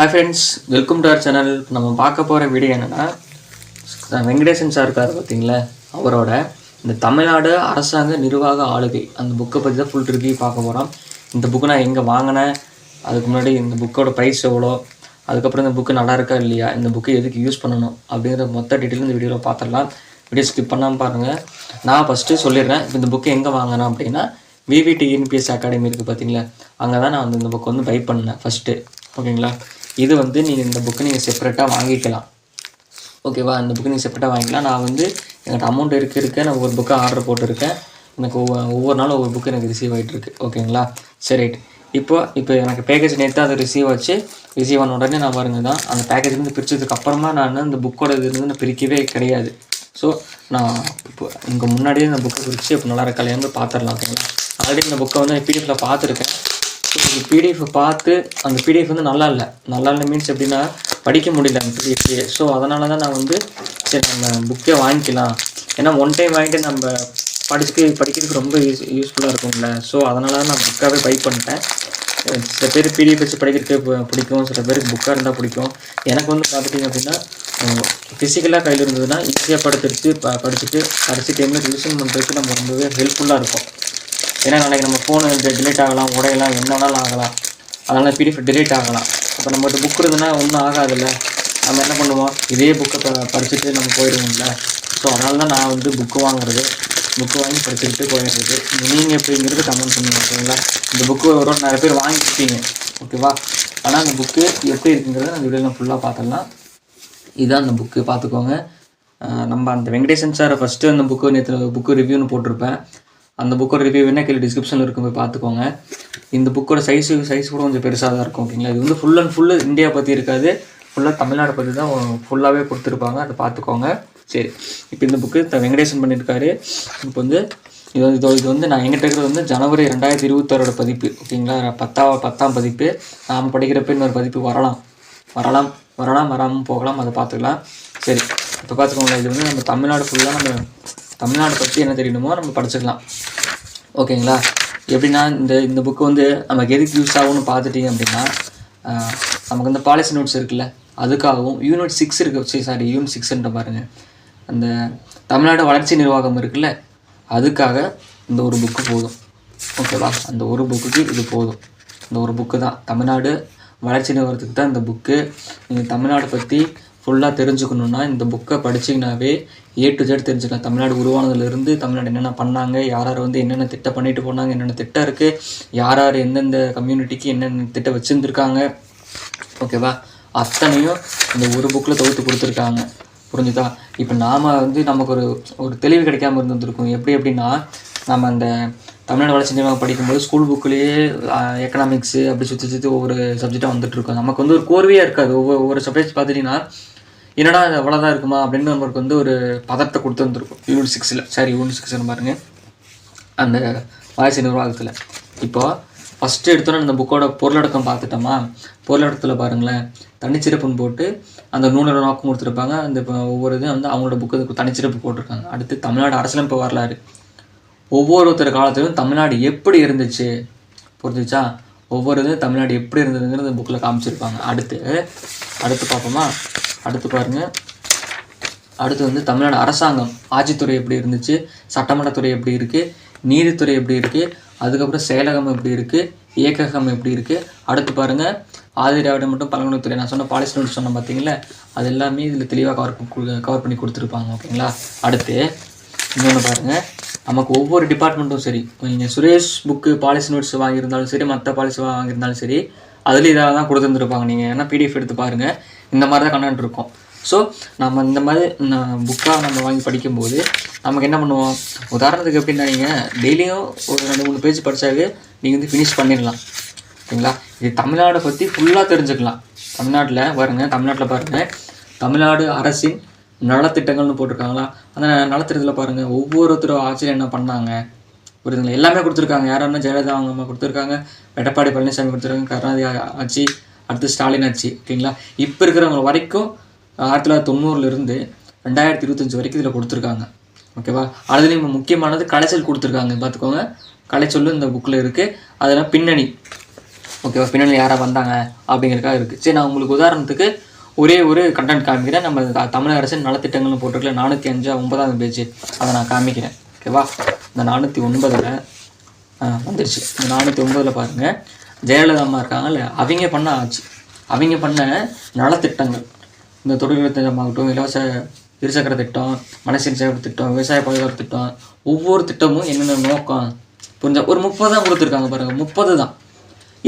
Hi friends welcome to our channel நம்ம பார்க்க போகிற வீடியோ என்னென்னா வெங்கடேசன் சார் இருக்கார் பார்த்தீங்களா? அவரோட இந்த தமிழ்நாடு அரசாங்க நிர்வாக ஆளுகை. அந்த புக்கை பற்றி தான் ஃபுல் ரிவ்யூ பார்க்க போகிறோம் இந்த புக்கு நான் எங்கே வாங்கினேன்? அதுக்கு முன்னாடி இந்த புக்கோட ப்ரைஸ் எவ்வளோ? அதுக்கப்புறம் இந்த புக்கு நல்லா இருக்கா இல்லையா? இந்த புக்கு எதுக்கு யூஸ் பண்ணணும்? அப்படிங்கிற மொத்த டீட்டெயில் இந்த வீடியோவில் பார்த்துடலாம். வீடியோ ஸ்கிப் பண்ணாமல் பாருங்கள் நான் ஃபஸ்ட்டு சொல்லிடுறேன் இப்போ இந்த புக்கு எங்கே வாங்கினேன் அப்படின்னா விவிடி என்பிஎஸ் அகாடமி இருக்குது பார்த்தீங்களா? அங்கே தான் நான் வந்து இந்த புக்கு வந்து பை பண்ணேன் ஃபஸ்ட்டு ஓகேங்களா? இது வந்து நீங்கள் இந்த புக்கு நீங்கள் செப்பரேட்டாக வாங்கிக்கலாம். ஓகேவா இந்த புக்கு நீங்கள் செப்பரேட்டாக வாங்கிக்கலாம். நான் வந்து என்கிட்ட அமௌண்ட் இருக்க இருக்க. நான் ஒவ்வொரு புக்காக ஆர்டர் போட்டிருக்கேன். எனக்கு ஒவ்வொரு ஒவ்வொரு நாளும் ஒவ்வொரு புக்கு எனக்கு ரிசீவ் ஆகிட்டுருக்கு ஓகேங்களா சரி ரைட் இப்போ இப்போ எனக்கு பேக்கேஜ் நேற்று அதை ரிசீவ் ஆச்சு. ரிசீவ் ஆன உடனே நான் பாருங்க தான் அந்த பேக்கேஜ்லேருந்து பிரித்ததுக்கு அப்புறமா நான் இந்த புக்கோட இது நான் பிரிக்கவே கிடையாது. ஸோ நான் இப்போ இங்கே முன்னாடியே இந்த புக்கை பிரித்து இப்போ நல்லா இருக்கா பார்த்துடலாம் ஓகேங்களா ஆல்ரெடி இந்த புக்கை வந்து பிடிஎஃபில் பார்த்துருக்கேன். பிடிஎஃப் பார்த்து அந்த பிடிஎஃப் வந்து நல்லா இல்லை. நல்லா இல்லை மீன்ஸ் எப்படின்னா படிக்க முடியல அந்த பிடிஎஃப்லேயே ஸோ அதனால தான் நான் வந்து சரி நம்ம புக்கே வாங்கிக்கலாம். ஏன்னா ஒன் டைம் வாங்கிட்டு நம்ம படிச்சுக்கு படிக்கிறதுக்கு ரொம்ப யூஸ் யூஸ்ஃபுல்லாக இருக்கும்ல. ஸோ அதனால தான் நான் புக்காகவே பை பண்ணிட்டேன். சில பேர் பிடிஎஃப் வச்சு படிக்கிறதுக்கு பிடிக்கும். சில பேருக்கு புக்காக இருந்தால் பிடிக்கும். எனக்கு வந்து பார்த்துட்டிங்க அப்படின்னா ஃபிசிக்கலாக கையில் இருந்ததுன்னா ஈஸியாக படுத்துட்டு ப படிச்சுட்டு கடைசி டைமில் ரிவிஷன் பண்ணுறதுக்கு நம்ம ரொம்பவே ஹெல்ப்ஃபுல்லாக இருக்கும். ஏன்னா நாளைக்கு நம்ம ஃபோனு டிலீட் ஆகலாம் உடையலாம் என்ன வேணாலும் ஆகலாம். அதனால் பிடிஎஃப் டிலீட் ஆகலாம். அப்போ நம்மகிட்ட புக் இருக்குதுன்னா ஒன்றும் ஆகாதுல்ல. நம்ம என்ன பண்ணுவோம்? இதே புக்கை படிச்சுட்டு நம்ம போயிடுவோம்ல. ஸோ அதனால தான் நான் வந்து புக்கு வாங்குறது புக்கு வாங்கி படிச்சுக்கிட்டு போயிடுறது. நீங்கள் எப்படிங்கிறது கமெண்ட் பண்ணுங்க ஓகேங்களா இந்த புக்கு ஒரு நிறைய பேர் வாங்கிக்கிட்டீங்க ஓகேவா ஆனால் அந்த புக்கு எப்படி இருக்குங்கிறத அந்த வீடியோவில் ஃபுல்லாக பார்த்துடலாம். இதுதான் அந்த புக்கு பார்த்துக்கோங்க. நம்ம அந்த வெங்கடேசன் சாரை ஃபஸ்ட்டு அந்த புக்கு நேற்று புக்கு ரிவ்யூன்னு போட்டிருப்பேன். அந்த புக்கோட ரிவ்யூ என்ன கீழே டிஸ்கிரிப்ஷனில் இருக்கும் போய் பார்த்துக்கோங்க. இந்த புக்கோட சைஸ் சைஸ் கூட கொஞ்சம் பெருசாக தான் இருக்கும் ஓகேங்களா? இது வந்து ஃபுல் அண்ட் ஃபுல்லு இந்தியா பற்றி இருக்காது. ஃபுல்லாக தமிழ்நாடு பற்றி தான் ஃபுல்லாகவே கொடுத்துருப்பாங்க. அதை பார்த்துக்கோங்க. சரி. இப்போ இந்த புக்கு த வெங்கடேசன் பண்ணியிருக்காரு இப்போ வந்து இது வந்து இது வந்து நான் எங்கிட்ட இருக்கிறது வந்து ஜனவரி ரெண்டாயிரத்தி இருபத்தாறோட பதிப்பு ஓகேங்களா? பத்தாம் பத்தாம் பதிப்பு. நாம் படிக்கிறப்ப இன்னொரு பதிப்பு வரலாம். வரலாம் வரலாம் வராமல் போகலாம். அதை பார்த்துக்கலாம். சரி. இப்போ பார்த்துக்கோங்க இது வந்து நம்ம தமிழ்நாடு ஃபுல்லாக நம்ம தமிழ்நாடு பற்றி என்ன தெரியணுமோ நம்ம படிச்சுக்கலாம். ஓகேங்களா? எப்படின்னா இந்த இந்த புக்கு வந்து நமக்கு எதுக்கு யூஸ் ஆகும்னு பார்த்துட்டீங்க அப்படின்னா நமக்கு இந்த பாலிசி நோட்ஸ் இருக்குல்ல அதுக்காகவும் யூனிட் சிக்ஸ் இருக்கு சாரி யூனிட் சிக்ஸ்ன்ற பாருங்கள் அந்த தமிழ்நாடு வளர்ச்சி நிர்வாகம் இருக்குல்ல அதுக்காக இந்த ஒரு புக்கு போதும். ஓகேவா? அந்த ஒரு புக்குக்கு இது போதும். இந்த ஒரு புக்கு தான். தமிழ்நாடு வளர்ச்சி நிறுவனத்துக்கு தான் இந்த புக்கு நீங்கள் தமிழ்நாடு பற்றி ஃபுல்லாக தெரிஞ்சுக்கணுன்னா இந்த புக்கை படிச்சிங்கனாவே ஏ டு ஜெட் தெரிஞ்சுக்கலாம். தமிழ்நாடு உருவானதுலேருந்து தமிழ்நாடு என்னென்ன பண்ணாங்க யார் யார் வந்து என்னென்ன திட்டம் பண்ணிட்டு போனாங்க என்னென்ன திட்டம் இருக்குது யார் யார் எந்தெந்த கம்யூனிட்டிக்கு என்னென்ன திட்டம் வச்சுருந்துருக்காங்க ஓகேவா அத்தனையும் இந்த ஒரு புக்கில் தொகுத்து கொடுத்துருக்காங்க. புரிஞ்சுதா? இப்போ நாம் வந்து நமக்கு ஒரு ஒரு தெளிவு கிடைக்காம இருந்துருக்கும் எப்படி எப்படின்னா நம்ம அந்த தமிழ்நாடு வளர்ச்சி நிர்வாகம் படிக்கும்போது ஸ்கூல் புக்லேயே எக்கனாமிக்ஸு அப்படி சுற்றி சுற்றி ஒவ்வொரு சப்ஜெக்டாக வந்துட்டுருக்கோம் நமக்கு வந்து ஒரு கோர்வையாக இருக்காது. ஒவ்வொரு ஒவ்வொரு சப்ஜெக்ட் பார்த்துட்டிங்கன்னா என்னடா இது அவ்வளோதான் இருக்குமா அப்படின்னு நம்மளுக்கு வந்து ஒரு பதத்தை கொடுத்து வந்துருக்கும். யூனிட் சிக்ஸில் சாரி யூனிட் சிக்ஸ்னு பாருங்கள் அந்த வளர்ச்சி நிர்வாகத்தில். இப்போது ஃபஸ்ட்டு எடுத்தோன்னே இந்த புக்கோட பொருளடக்கம் பார்த்துட்டோமா? பொருளடக்கத்தில் பாருங்களேன். தனிச்சிறப்புன்னு போட்டு அந்த நூலோட நோக்கம் கொடுத்துருப்பாங்க. அந்த இப்போ ஒவ்வொரு இதுவும் வந்து அவங்களோட புக்கு தனிச்சிறப்பு போட்டிருக்காங்க. அடுத்து தமிழ்நாடு அரசியலமைப்பு வரலாறு. ஒவ்வொருத்தர் காலத்திலும் தமிழ்நாடு எப்படி இருந்துச்சு? புரிஞ்சுச்சா? ஒவ்வொரு இதுவும் தமிழ்நாடு எப்படி இருந்ததுங்கிறது புக்கில் காமிச்சிருப்பாங்க. அடுத்து அடுத்து பார்ப்போமா? அடுத்து பாருங்கள் அடுத்து வந்து தமிழ்நாடு அரசாங்கம் ஆட்சித்துறை எப்படி இருந்துச்சு சட்டமன்றத்துறை எப்படி இருக்குது நீதித்துறை எப்படி இருக்குது அதுக்கப்புறம் செயலகம் எப்படி இருக்குது இயக்ககம் எப்படி இருக்குது அடுத்து பாருங்கள் ஆதி மட்டும் பழங்குடித்துறை நான் சொன்ன பாலிசி நோட் சொன்னேன் பார்த்தீங்களா அது எல்லாமே இதில் தெளிவாக கவர் கவர் பண்ணி கொடுத்துருப்பாங்க ஓகேங்களா? அடுத்து இன்னொன்று பாருங்கள் நமக்கு ஒவ்வொரு டிபார்ட்மெண்ட்டும் சரி. நீங்கள் சுரேஷ் புக்கு பாலிசி நோட்ஸ் வாங்கியிருந்தாலும் சரி மற்ற பாலிசி வாங்கியிருந்தாலும் சரி அதில் இதாக தான் கொடுத்துருந்துருப்பாங்க. நீங்கள் ஏன்னா பிடிஎஃப் எடுத்து பாருங்கள் இந்த மாதிரி தான் கண்டென்ட் இருக்கும் ஸோ நம்ம இந்த மாதிரி புக்காக நம்ம வாங்கி படிக்கும்போது நமக்கு என்ன பண்ணுவோம் உதாரணத்துக்கு எப்படின்னா நீங்கள் டெய்லியும் ஒரு ரெண்டு மூணு பேஜ் படித்தாவே நீங்கள் வந்து ஃபினிஷ் பண்ணிடலாம் ஓகேங்களா இது தமிழ்நாடை பற்றி ஃபுல்லாக தெரிஞ்சுக்கலாம் தமிழ்நாட்டில் பாருங்க தமிழ்நாட்டில் பாருங்கள் தமிழ்நாடு அரசின் நலத்திட்டங்கள்னு போட்டிருக்காங்களா அந்த நலத்திட்டத்தில் பாருங்கள் ஒவ்வொருத்தரும் ஆட்சியில் என்ன பண்ணாங்க புரியுதுங்களா எல்லாமே கொடுத்துருக்காங்க யாராருன்னா ஜெயலலிதா அவங்க அம்மா கொடுத்துருக்காங்க எடப்பாடி பழனிசாமி கொடுத்துருக்காங்க கருணாநிதி ஆட்சி அடுத்து ஸ்டாலின் ஆட்சி ஓகேங்களா? இப்போ இருக்கிறவங்க வரைக்கும் ஆயிரத்தி தொள்ளாயிரத்தி தொண்ணூறுலேருந்து ரெண்டாயிரத்தி இருபத்தஞ்சி வரைக்கும் இதில் கொடுத்துருக்காங்க. ஓகேவா? அதுலேயும் முக்கியமானது கலைச்சல் கொடுத்துருக்காங்க. பார்த்துக்கோங்க கலைச்சொல்லும் இந்த புக்கில் இருக்குது அதெல்லாம் பின்னணி. ஓகேவா? பின்னணி யாராக வந்தாங்க அப்படிங்கிறதுக்காக இருக்குது சரி நான் உங்களுக்கு உதாரணத்துக்கு ஒரே ஒரு கண்டென்ட் காமிக்கிறேன். நம்ம தமிழக அரசின் நலத்திட்டங்கள்னு போட்டிருக்கல நானூற்றி அஞ்சா ஒன்பதாவது பேஜ் அதை நான் காமிக்கிறேன். ஓகேவா? இந்த நானூற்றி ஒன்பதில் வந்துருச்சு. இந்த நானூற்றி ஒன்பதில் பாருங்கள் ஜெயலலிதா அம்மா இருக்காங்கல்ல அவங்க பண்ண ஆட்சி அவங்க பண்ண நலத்திட்டங்கள். இந்த தொழில் திட்டமாகட்டும் இலவச இருசக்கர திட்டம் மனசின் சேவை திட்டம் விவசாய பாதுகாப்பு திட்டம் ஒவ்வொரு திட்டமும் என்னென்ன நோக்கம் புரிஞ்சா ஒரு முப்பது தான் கொடுத்துருக்காங்க பாருங்கள் முப்பது தான்.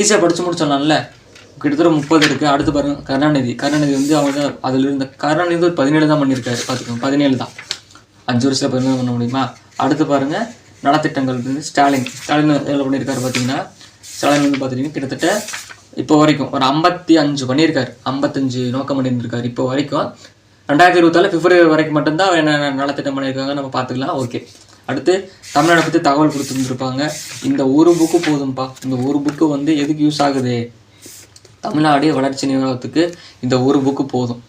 ஈஸியாக படித்து முடிச்சிடலாம்ல கிட்டத்தட்ட முப்பது இருக்குது அடுத்து பாருங்கள் கருணாநிதி. கருணாநிதி வந்து அவங்க தான் அதில் இருந்த கருணாநிதி ஒரு பதினேழு தான் பண்ணியிருக்காரு பார்த்துக்கோங்க பதினேழு தான். அஞ்சு வருஷத்தில் பதினேழு பண்ண முடியுமா? அடுத்து பாருங்கள் நலத்திட்டங்கள் வந்து ஸ்டாலின். ஸ்டாலின் எவ்வளோ பண்ணியிருக்காரு பார்த்தீங்கன்னா ஸ்டாலின் வந்து பார்த்துட்டிங்கன்னா கிட்டத்தட்ட இப்போ வரைக்கும் ஒரு ஐம்பத்தி அஞ்சு பண்ணியிருக்கார். ஐம்பத்தஞ்சு நோக்கம் பண்ணியிருக்காரு இப்போ வரைக்கும். ரெண்டாயிரத்தி இருபத்தாலு பிப்ரவரி வரைக்கும் மட்டும்தான் என்ன நலத்திட்டம் பண்ணியிருக்காங்க நம்ம பார்த்துக்கலாம். ஓகே. அடுத்து தமிழ்நாடை பற்றி தகவல் கொடுத்துருந்துருப்பாங்க. இந்த ஒரு புக்கு போதும்ப்பா இந்த ஒரு புக்கு வந்து எதுக்கு யூஸ் ஆகுது? தமிழ்நாடு வளர்ச்சி நிறுவனத்துக்கு இந்த ஒரு புக்கு போதும்.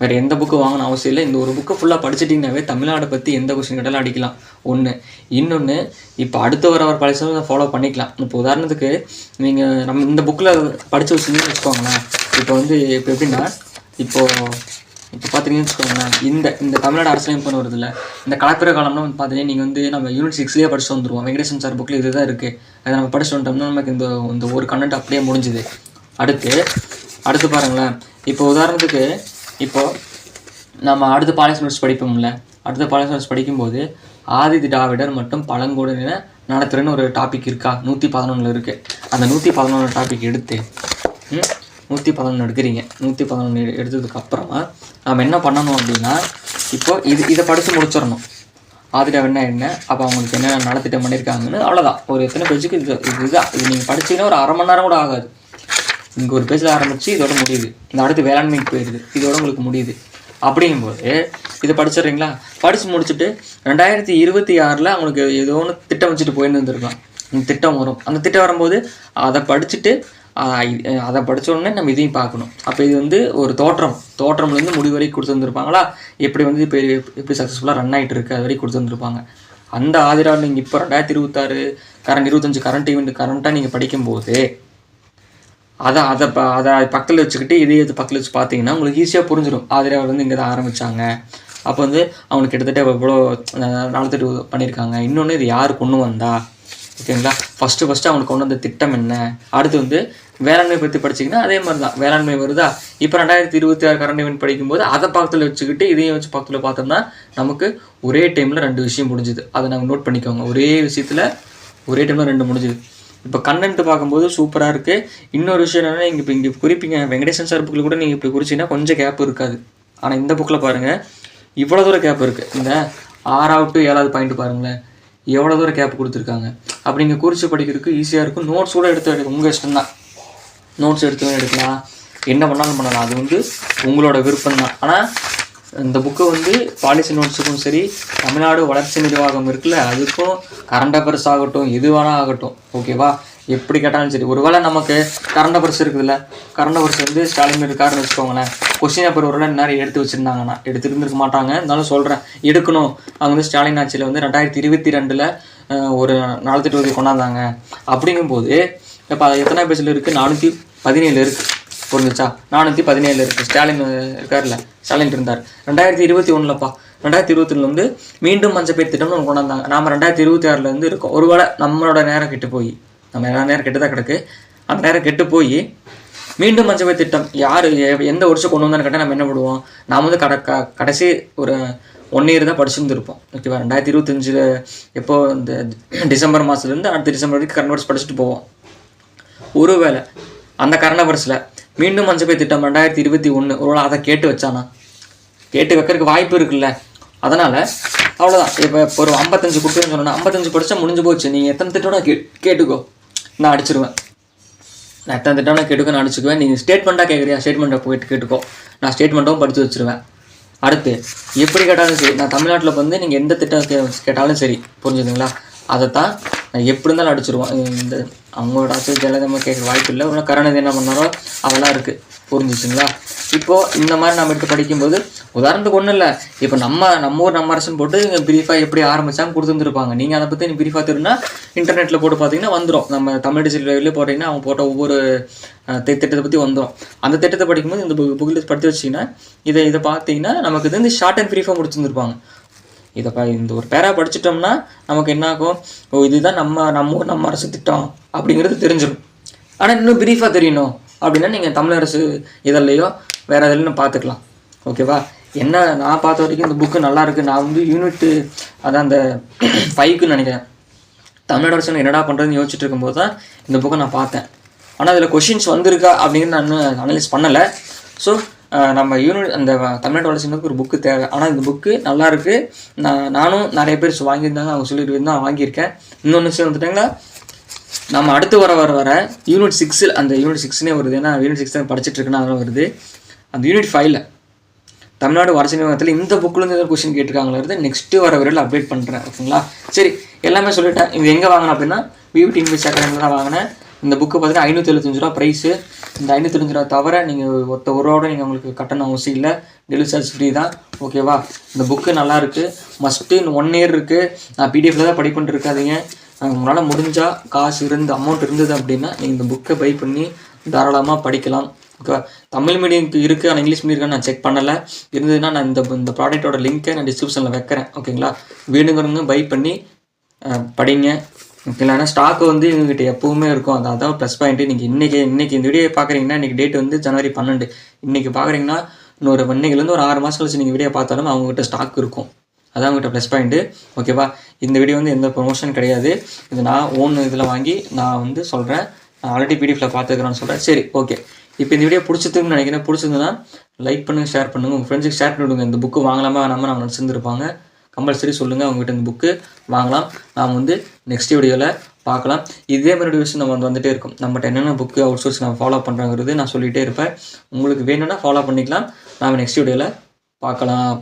வேறு எந்த புக்கு வாங்கணும் அவசியம் இல்லை. இந்த ஒரு புக்கு ஃபுல்லாக படிச்சிட்டிங்கனாவே தமிழ்நாடை பற்றி எந்த கொஸ்டின் கேட்டாலும் அடிக்கலாம். ஒன்று இன்னொன்று இப்போ அடுத்து வர வர பழசை ஃபாலோ பண்ணிக்கலாம். இப்போ உதாரணத்துக்கு நீங்கள் நம்ம இந்த புக்கில் படித்து வச்சுருந்தீங்கன்னு வச்சுக்கோங்களேன். இப்போ வந்து இப்போ எப்படின்னா இப்போது இப்போ பார்த்தீங்கன்னு வச்சுக்கோங்களேன். இந்த இந்த தமிழ்நாடு அரசியலமைப்பு வருதுல்ல. இந்த கலப்பிர காலம்னா வந்து பார்த்தீங்கன்னா நீங்கள் வந்து நம்ம யூனிட் சிக்ஸ்லேயே படிச்சு வந்துருவோம். வெங்கடேசன் சார் புக்கில் இதுதான் இருக்குது அதை நம்ம படிச்சு வந்துட்டோம்னா நமக்கு இந்த இந்த ஒரு கண்டென்ட் அப்படியே முடிஞ்சுது. அடுத்து அடுத்து பாருங்களேன். இப்போ உதாரணத்துக்கு இப்போது நம்ம அடுத்த பாலிஸ் படிப்போம்ல. அடுத்த பாலிஸ் படிக்கும்போது ஆதி திராவிடர் மற்றும் பழங்குடியின நடத்துகிறேன்னு ஒரு டாபிக் இருக்கா? நூற்றி பதினொன்றில் இருக்குது அந்த நூற்றி பதினொன்று டாபிக் எடுத்து நூற்றி பதினொன்று எடுக்கிறீங்க. நூற்றி பதினொன்று எடுத்ததுக்கப்புறமா நம்ம என்ன பண்ணணும் அப்படின்னா இப்போ இது இதை படித்து முடிச்சிடணும். ஆதிராவிடனா என்ன? அப்போ அவங்களுக்கு என்னென்ன நலத்திட்டம் பண்ணியிருக்காங்கன்னு அவ்வளோதான் ஒரு எத்தனை பேஜுக்கு இது இதுதான் இது? நீங்கள் படிச்சீங்கன்னா ஒரு அரை மணி நேரம் கூட ஆகாது. இங்கே ஒரு பேஜில் ஆரம்பித்து இதோட முடியுது. இந்த அடுத்து வேளாண்மைக்கு போயிடுது இதோட உங்களுக்கு முடியுது. அப்படிங்கும்போது இதை படிச்சிடுறீங்களா? படித்து முடிச்சுட்டு ரெண்டாயிரத்தி இருபத்தி ஆறில் அவங்களுக்கு ஏதோ ஒன்று திட்டம் வச்சுட்டு போயின்னு இருந்திருக்கலாம். அந்த திட்டம் வரும். அந்த திட்டம் வரும்போது அதை படிச்சுட்டு அதை படித்தோடனே நம்ம இதையும் பார்க்கணும். அப்போ இது வந்து ஒரு தோற்றம். தோற்றம்லேருந்து முடிவு வரைக்கும் கொடுத்துருந்துருப்பாங்களா எப்படி வந்து இப்போ எப்படி சக்ஸஸ்ஃபுல்லாக ரன் ஆகிட்டு இருக்கு அது வரைக்கும் கொடுத்துருந்துருப்பாங்க அந்த ஆதிராவில் நீங்கள் இப்போ ரெண்டாயிரத்தி இருபத்தாறு கரண்ட் இருபத்தஞ்சு கரண்ட் ஈவெண்ட் கரண்ட்டாக நீங்கள் படிக்கும்போது அதை அதை ப அதை பக்கத்தில் வச்சுக்கிட்டு இதே இது பக்கத்தில் வச்சு பார்த்தீங்கன்னா உங்களுக்கு ஈஸியாக புரிஞ்சிடும் ஆதிராவில் வந்து இங்கே தான் ஆரம்பித்தாங்க அப்போ வந்து அவனுக்கு கிட்டத்தட்ட எவ்வளோ நாலு பண்ணியிருக்காங்க இன்னொன்று இது யார் கொண்டு வந்தா? ஓகேங்களா? ஃபஸ்ட்டு ஃபஸ்ட்டு அவனுக்கு கொண்டு வந்த திட்டம் என்ன? அடுத்து வந்து வேளாண்மை பற்றி படிச்சிங்கன்னா அதே மாதிரி தான் வேளாண்மை வருதா? இப்போ ரெண்டாயிரத்தி இருபத்தி ஆறு கரண்ட் ஈவெண்ட் படிக்கும்போது அதை பக்கத்தில் வச்சுக்கிட்டு இதையும் வச்சு பக்கத்தில் பார்த்தோம்னா நமக்கு ஒரே டைமில் ரெண்டு விஷயம் முடிஞ்சுது. அதை நாங்கள் நோட் பண்ணிக்கோங்க. ஒரே விஷயத்தில் ஒரே டைமில் ரெண்டு முடிஞ்சுது. இப்போ கண்டென்ட் பார்க்கும்போது சூப்பராக இருக்குது இன்னொரு விஷயம் என்னென்னா நீங்கள் இப்போ இங்கே குறிப்பீங்க வெங்கடேசன் சார் புக்கில் கூட நீங்கள் இப்படி குறிச்சிங்கன்னா கொஞ்சம் கேப் இருக்காது. ஆனால் இந்த புக்கில் பாருங்கள் இவ்வளோ தூரம் கேப் இருக்குது இந்த ஆறாவது டு ஏழாவது பாயிண்ட் பாருங்களேன். எவ்வளோ தூரம் கேப் கொடுத்துருக்காங்க. அப்படி நீங்கள் குறித்து படிக்கிறதுக்கு ஈஸியாக இருக்கும். நோட்ஸ் கூட எடுத்து எடுக்க உங்கள் இஷ்டம்தான். நோட்ஸ் எடுத்து எடுக்கலாம். என்ன பண்ணாலும் பண்ணலாம். அது வந்து உங்களோட விருப்பம் தான் ஆனால் இந்த புக்கு வந்து பாலிசி நோட்ஸுக்கும் சரி தமிழ்நாடு வளர்ச்சி நிர்வாகம் இருக்குல்ல அதுக்கும் கரண்ட் அஃபேர்ஸ் ஆகட்டும் எது வேணால் ஆகட்டும் ஓகேவா எப்படி கேட்டாலும் சரி. ஒருவேளை நமக்கு கரண்ட் அஃபேர்ஸ் இருக்குதுல்ல கரண்ட் அஃபேர்ஸ் வந்து ஸ்டாலின் இருக்காருன்னு வச்சுக்கோங்களேன். கொஸ்டின் பேப்பர் ஒரு நேரம் எடுத்து வச்சுருந்தாங்கன்னா எடுத்துருந்துருக்க மாட்டாங்க. இருந்தாலும் சொல்கிறேன் எடுக்கணும். அவங்க வந்து ஸ்டாலின் ஆட்சியில் வந்து ரெண்டாயிரத்தி இருபத்தி ரெண்டில் ஒரு நாலு உதவி கொண்டாந்தாங்க. அப்படிங்கும்போது இப்போ அது எத்தனை பேஜில் இருக்குது நானூற்றி பதினேழு இருக்குது புரிஞ்சுச்சா? நானூற்றி பதினேழு இருக்குது ஸ்டாலின் இருக்கார்ல ஸ்டாலின் இருந்தார். ரெண்டாயிரத்தி இருபத்தி ஒன்றுலப்பா ரெண்டாயிரத்தி இருபத்தி வந்து மீண்டும் மஞ்சள் பேர் திட்டம்னு ஒன்று கொண்டாந்தாங்க. நாம் ரெண்டாயிரத்தி இருபத்தி ஆறுலேருந்து இருந்து இருக்கோம் ஒருவேளை நம்மளோட நேரம் கெட்டு போய். நம்ம எல்லா நேரம் கெட்டு தான் கிடக்கு. அந்த நேரம் கெட்டு போய் மீண்டும் மஞ்சள் பேர் திட்டம் யார் எந்த வருஷம் கொண்டு வந்தான்னு கேட்டால் நம்ம என்ன பண்ணுவோம் நாம் வந்து கட க- கடைசி ஒரு ஒன் இயர் தான் படிச்சுருந்துருப்போம். ஓகேவா ரெண்டாயிரத்தி இருபத்தஞ்சில் எப்போ இந்த டிசம்பர் மாதத்துலேருந்து அடுத்த டிசம்பர் வரைக்கும் கன்வெர்ட்ஸ் படிச்சுட்டு போவோம். ஒருவேளை அந்த கரணபரஸில் மீண்டும் மஞ்சள் திட்டம் ரெண்டாயிரத்தி இருபத்தி ஒன்று ஒருவேளை அதை கேட்டு வச்சானா? கேட்டு வைக்கிறதுக்கு வாய்ப்பு இருக்குல்ல. அதனால் அவ்வளோதான் இப்போ ஒரு ஐம்பத்தஞ்சு கொடுத்துன்னு சொன்னோன்னா ஐம்பத்தஞ்சு படித்தா முடிஞ்சு போச்சு. நீங்கள் எத்தனை திட்டம்னா கே கேட்டுக்கோ. நான் அடிச்சிருவேன். நான் எத்தனை திட்டம்னா கேட்டுக்கோ நான் அடிச்சுக்குவேன். நீங்கள் ஸ்டேட்மெண்ட்டாக கேட்குறியா ஸ்டேட்மெண்ட்டை போயிட்டு கேட்டுக்கோ. நான் ஸ்டேட்மெண்ட்டும் படித்து வச்சுருவேன். அடுத்து எப்படி கேட்டாலும் சரி நான் தமிழ்நாட்டில் வந்து நீங்கள் எந்த திட்டம் கே கேட்டாலும் சரி புரிஞ்சுதுங்களா? அதை தான் எப்படி இருந்தாலும் அடிச்சிருவான் இந்த அவங்களோட ஆட்சி ஜெயலலிதா கேட்க வாய்ப்பு இல்லை. ஒன்றும் கருணாநிதி என்ன பண்ணாரோ அதெல்லாம் இருக்குது புரிஞ்சுச்சுங்களா? இப்போது இந்த மாதிரி நம்ம எடுத்து படிக்கும்போது உதாரணத்துக்கு ஒன்றும் இல்லை. இப்போ நம்ம நம்ம ஊர் நம்ம அரசுன்னு போட்டு பிரீஃபாக எப்படி ஆரம்பித்தாங்க கொடுத்துருந்துருப்பாங்க. நீங்கள் அதை பற்றி பிரீஃபாக தெரியும்னா இன்டர்நெட்டில் போட்டு பார்த்தீங்கன்னா வந்துடும் நம்ம தமிழ் டிஜிட்டல் போட்டிங்கன்னா அவங்க போட்ட ஒவ்வொரு திட்டத்தை பற்றி வந்துடும் அந்த திட்டத்தை படிக்கும்போது இந்த புக் புக்கில் படித்து வச்சிங்கன்னா இதை இதை பார்த்தீங்கன்னா நமக்கு இது வந்து ஷார்ட் அண்ட் பிரீஃபாக முடிச்சிருந்துருப்பாங்க. இதை ப இந்த ஒரு பேரா படிச்சிட்டோம்னா நமக்கு என்ன ஆகும் ஓ இதுதான் நம்ம நம்ம ஊர் நம்ம அரசு திட்டம் அப்படிங்கிறது தெரிஞ்சிடும் ஆனால் இன்னும் பிரீஃபாக தெரியணும் அப்படின்னா நீங்கள் தமிழரசு இதழ்லையோ வேறு எதுலையும் பார்த்துக்கலாம். ஓகேவா? என்ன நான் பார்த்த வரைக்கும் இந்த புக்கு நல்லா இருக்குது நான் வந்து யூனிட்டு அதான் அந்த ஃபைவ்க்குன்னு நினைக்கிறேன். தமிழ்நாடு அரசு என்னடா பண்ணுறதுன்னு யோசிச்சுட்டு இருக்கும்போது தான் இந்த புக்கை நான் பார்த்தேன். ஆனால் அதில் கொஷின்ஸ் வந்திருக்கா அப்படிங்கிறது நான் இன்னும் அனலைஸ் பண்ணலை. ஸோ நம்ம யூனிட் அந்த தமிழ்நாடு வளர்ச்சிக்கு ஒரு புக்கு தேவை. ஆனால் இந்த புக்கு நல்லா இருக்குது நான் நானும் நிறைய பேர் வாங்கியிருந்தாங்க. அவங்க சொல்லிட்டு தான் வாங்கியிருக்கேன். இன்னொன்று விஷயம் வந்துட்டாங்களா? நம்ம அடுத்து வர வர வர யூனிட் சிக்ஸில் அந்த யூனிட் சிக்ஸ்னே வருது. ஏன்னா யூனிட் சிக்ஸ் தான் படிச்சுட்டு அதெல்லாம் வருது. அந்த யூனிட் ஃபைவ்ல தமிழ்நாடு வளர்ச்சி நிறுவனத்தில் இந்த புக்கிலேருந்து ஏதாவது கொஸ்டின் கேட்டிருக்காங்களா நெக்ஸ்ட்டு வர வரையில் அப்டேட் பண்ணுறேன் ஓகேங்களா? சரி எல்லாமே சொல்லிட்டேன். இது எங்கே வாங்கினேன் அப்படின்னா விவி இங்கிலீஷ் அகாடமியில் தான் வாங்கினேன். இந்த புக்கு பார்த்தீங்கன்னா ஐநூற்றி எழுபத்தஞ்சு ரூபா ப்ரைஸு இந்த ஐநூற்றி ரூபா தவிர நீங்கள் ஒருத்த ஒரு ரூபா நீங்கள் உங்களுக்கு கட்டணும் அவசியம் இல்லை. டெலிவரி சார்ஜ் ஃப்ரீ தான். ஓகேவா இந்த புக்கு நல்லா இருக்குது மஸ்ட்டு இன்னும் ஒன் இயர் இருக்குது நான் பிடிஎஃப்ல தான் படிப்புன்னு இருக்காதிங்க. உங்களால் முடிஞ்சால் காசு இருந்து அமௌண்ட் இருந்தது அப்படின்னா நீங்கள் இந்த புக்கை பை பண்ணி தாராளமாக படிக்கலாம். ஓகேவா தமிழ் மீடியம்க்கு இருக்குது ஆனால் இங்கிலீஷ் மீடியம் நான் செக் பண்ணலை. இருந்ததுன்னா நான் இந்த இந்த ப்ராடக்ட்டோட லிங்க்கை நான் டிஸ்கிரிப்ஷனில் வைக்கிறேன். ஓகேங்களா வேணுங்கிறவங்க பை பண்ணி படிங்க. ஓகேங்களா ஸ்டாக் வந்து இவங்ககிட்ட எப்பவுமே இருக்கும். அது அதான் ப்ளஸ் பாயிண்ட்டு நீங்கள் இன்றைக்கி இன்றைக்கி இந்த வீடியோ பார்க்குறீங்கன்னா இன்றைக்கி டேட் வந்து ஜனவரி பன்னெண்டு. இன்றைக்கி பார்க்குறீங்கன்னா இன்னொரு இன்னைக்குலேருந்து ஒரு ஆறு மாதம் கழிச்சு நீங்கள் வீடியோ பார்த்தாலும் அவங்ககிட்ட ஸ்டாக் இருக்கும். அதான் உங்கள்கிட்ட ப்ளஸ் பாயிண்ட்டு ஓகேவா இந்த வீடியோ வந்து எந்த ப்ரொமோஷன் கிடையாது. இது நான் ஓன் இதில் வாங்கி நான் வந்து சொல்கிறேன் நான் ஆல்ரெடி பிடிஎஃப்ல பார்த்துக்கிறேன்னு சொல்கிறேன் சரி ஓகே இப்போ இந்த வீடியோ பிடிச்சதுன்னு நினைக்கிறேன். பிடிச்சிருந்ததுன்னா லைக் பண்ணுங்கள் ஷேர் பண்ணுங்கள் உங்கள் ஃப்ரெண்ட்ஸுக்கு ஷேர் பண்ணிவிடுங்க இந்த புக்கு வாங்கலாமா வேணாமல் நான் நினச்சிருந்துருப்பாங்க. கம்பல்சரி சொல்லுங்கள் அவங்ககிட்ட இந்த புக்கு வாங்கலாம். நாம் வந்து நெக்ஸ்ட் வீடியோவில் பார்க்கலாம். இதே மாதிரி விஷயம் நம்ம வந்துகிட்டே இருக்கும். நம்மகிட்ட என்னென்ன புக்கு அவுட் சோர்ஸ் நம்ம ஃபாலோ பண்ணுறோங்கிறது நான் சொல்லிகிட்டே இருப்பேன். உங்களுக்கு வேணும்னா ஃபாலோ பண்ணிக்கலாம். நாம் நெக்ஸ்ட் வீடியோவில் பார்க்கலாம்.